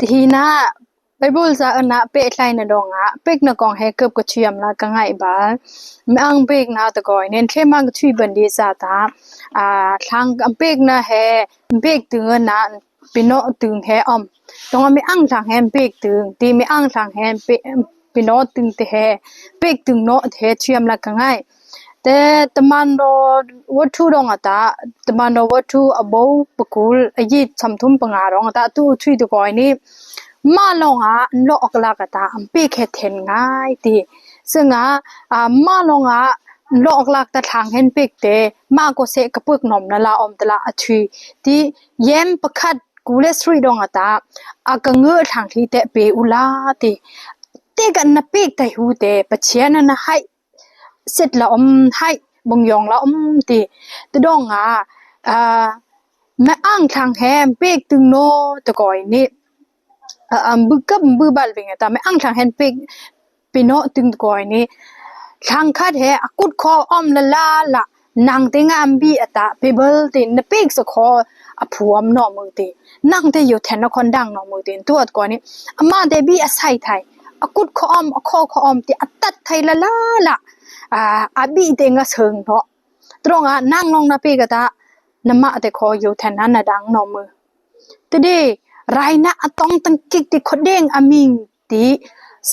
တဟီနာဘိုင်ဘယ်စာအနာပေထိုင်နတော့ငါပက်နကောင်ဟဲကပ်ကချီယမ်လာကငိုင်ဘာမန်ပက်နာတကိုနင်ထေမန်ချီဘန်ဒီစာတာအာထောင်ကပက်နာဟဲပက်တူနာပင်နောတူဟဲအမ်တော့မန်ထောင်ဟဲပက်တူဒီမန်ထောင်ဟဲပင်နောတူတဲ့ဟဲပက်တူနောတဲ့ချီယမ်လာကငိုင် แต่ตมันโดวัตถุดองอะตาตมันโดวัตถุอบอปกุลอยิสัมทุมปงารองอะตาตู้ทวีตกอยนี่มาลองอะโลอกลากะตาอัมปีแค่เทนง่ายติซึ่งอะอ่ามาลองอะโลอกลากตะทางเห็นปิกเตมาก็เสกะปึกหนอมนะลาอมตะละอทวีที่เย็มประคัดกูเลสทรีดองอะตาอากะเงือทางที่เตเปอุลาติเตกันนะปิกไตหูเตปะเชียนนะ เสร็จแล้วอมให้บงยองแล้วอมตีตดองอะอแม่อ้างทางแฮมเปกตึงโนตะก่อยนี่อ่าบึกกับบึอบาลเป็นไงแต่แม่อ้างทางแฮมเปกปีโนตึงตะก่อยนี่ทางคัดแฮอกุดคออ้อมละลาละนางเตงามบีอตาเปเบิลตินเปกสคออพวมนอมือตินั่งเตอยู่แทนนครดังนอมือตินตัวก่อนนี้อามาเดบีอไยไทยอกุดคออมอคอคออมติอตัดไทยละลาละ อาบีเดงก์เชิงเนาะตรงอะนั่งลงนะปีกะตะนมะแต่คออยู่แทนนั้นน่ะดังนอมือตะเดไรนะต้องตั้งกิกติคดเด้งอามิงติ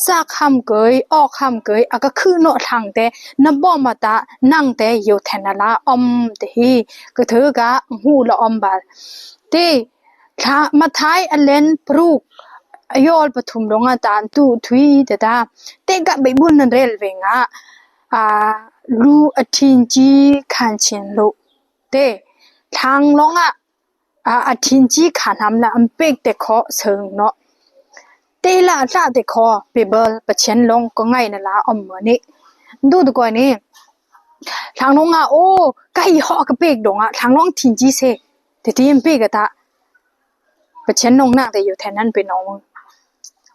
ซากคำเกยออกคำเกยอะก็คือเนาะทางแต่นบ่มาตะนั่งแต่อยู่แทนนั่นละอมติฮีก็เธอกะหูละอมบาติถ้ามาท้ายอเลนปรูกยอลปทุมลงอาตานตูทวีเดดาเตกะใบบุญนั่นเรลเวงอะ အာလူအထင်ကြီးခံခြင်းလို့တဲ့ทางลงอ่ะอ่าอทินจีขันทำละอันเป็กแต่ขอเชิงเนาะเตละละแต่ขอเปเบิลปะเชนลงก็ไงนั่นละอมเหมือนนี่ดูดูก่อนนี่ทางลงอ่ะโอ้ไก่หอกระเป็กดงอ่ะทางลงทินจีเซแต่ที่ยังเป็กอะตะปะเชนลงนั่งแต่อยู่แทนนั้นเป็นน้อง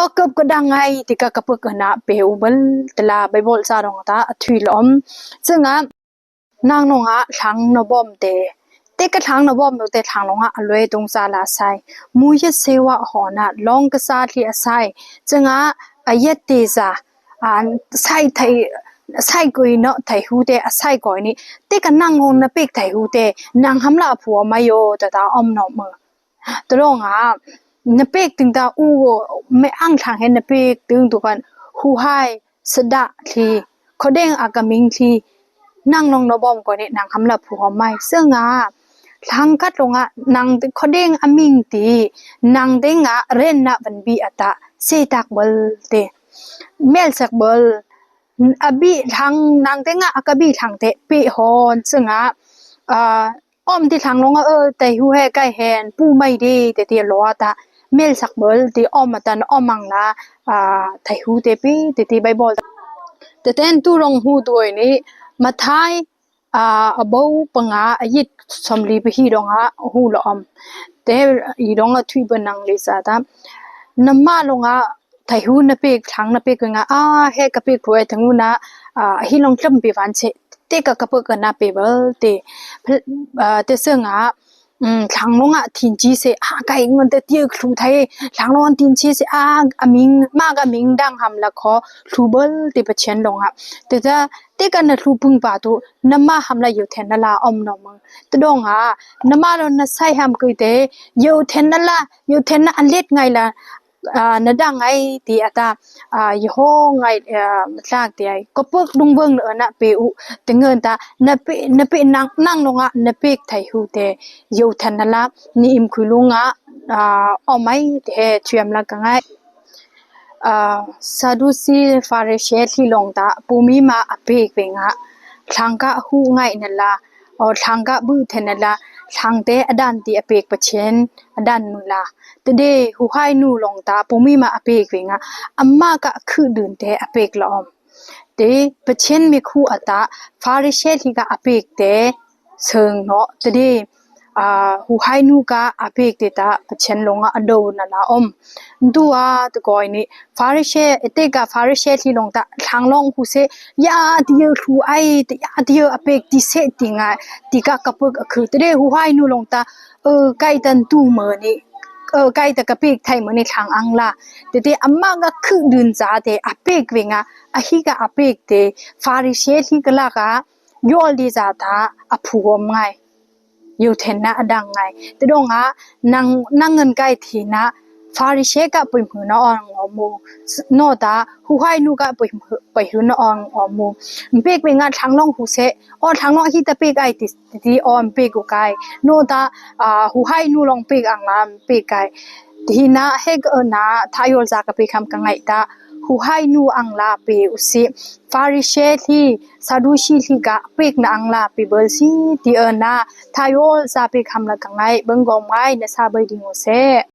a kap ka dang ngai ti ka kap ka na pe u bal tla bible sa rong ta thui lom changa nang no nga thang no bom te te ka thang no bom no te thang no nga alwe tung sa la sai mu ye sewa ho na long ka sa thi asai changa a yet te za an sai thai ใส่กุยเนาะไถหูเตอใส่ก่อยนี่เตก็นั่งงงนะเปกไถหูเตนางหำละผัวมาโยตะตาออมเนาะมือตะลงอะ นเปกตึงตาอู้ไม่อ้างทางให้นเปกตึงตัวกันหูไฮสดะทีเขาเด้งอากามิงทีนั่งนองนบอมก่อนเนี่ยนางคำลับผู้หอมไม่เสื้องาทางกัดลงอะนางเขาเด้งอามิงตีนางเด้งอะเรนนะบันบีอัตะเซตักเบลเตเมลสักเบลอบีทางนางเต้งอะอากบีทางเตะปีฮอนเสื้องาอ่าอ้อมที่ทางลงอะเออแต่หูแห่ใกล้แหนผู้ไม่ดีแต่เตียรอตา เมลสักเบลตีออมมาตันออมังละอ่าไทยหูเตปีตีตีไบบอลแต่เต้นตู้รองหูตัวนี้มาทายอ่าบ่าวปังอายิดสมรีไปฮีดองฮาหูละอมแต่อีรองละทุยบันังลิซาตามน้ำมาลงอาะไทยหูนัเปกทั้งนัเปกงาอาเฮกัเปกรวยทั้งงูนะอ่าฮีรองจำไปวันเชเตกกับเปกันนาเปเบลเตเตเสืองอา 嗯，长隆啊，天气是啊，该我的第二路台，长隆天气是啊，啊明嘛个明当他们了考，路本的不乾隆啊，对的。တေကနထူပုန်ပါတော့နမဟမ်လာယုထေနလာအုံနမတဒေါငါနမရောနဆိုင်ဟမ်ကိတဲ့ယုထေနလာယုထေနအလက်ငိုင်လာ à nó đang ngay thì ata à yo ngay à sak thì ai có bước đúng vâng nữa nè pe u tiếng ngân ta nè pe nè pe nang nang long á nè pe thầy hu te yêu thân la ni im khu lu nga à ở mai thì chuyện là cái ngay à sadusi farishe thi long ta pumi ma ape pe nga thangka hu ngai na la or thangka bu then la ทางเตอดันตีอเปกปะเชนอดันมือลาตะเดหูไห้นูลงตาปุมีมาอเปกเวงะอัมมากะคือดืนเตอเปกละอมเตปะเชนมีคู่อตาฟาริเชลีกะอเปกเตเซิงเนาะตะเด อาหูไห้นูกะอเปกเตตาเชนลงอะอโดนะลาอมดูว่าตะกอยนี่ฟาริเชเอเตกะฟาริเชลีลงตาทางลงหูเซยาติเยรูไอติยาติเยอเปกติเซติงาติกะกะปกะคือตะเดหูไห้นูลงตาเออไกตันตูเมอนี่เออไกตะกะปิกไทยมื้อนี้ทางอังล่ะเตเตอัมมากะคึดึนจาเตอะเป็กเวงะอะฮิกะอะเป็กเตฟาริเชลีกะละกะยอลดีจาตาอะผูกอมไงอยู่ ยูเทนนะดังไงเตดงะนังนังเงินไกทีนะฟาริเชกะปุยมือนอองอมูโนตาฮูไฮนูกะปุยมือปุยหืนอองอมูเปกเวงะทางลองฮูเซออทางลองฮิตะเปกไอติติออมเปกกไกโนตาอ่าฮูไฮนูลองเปกอังลามเปกไก Dihina heg na thayol za ka pe kham ka ngai ta hu hai nu ang la pe usi fari she thi sadu shi thi ga pek na ang la pe bel si ti na thayol za pe kham la ka ngai bang gom ngai na sa bai ding o se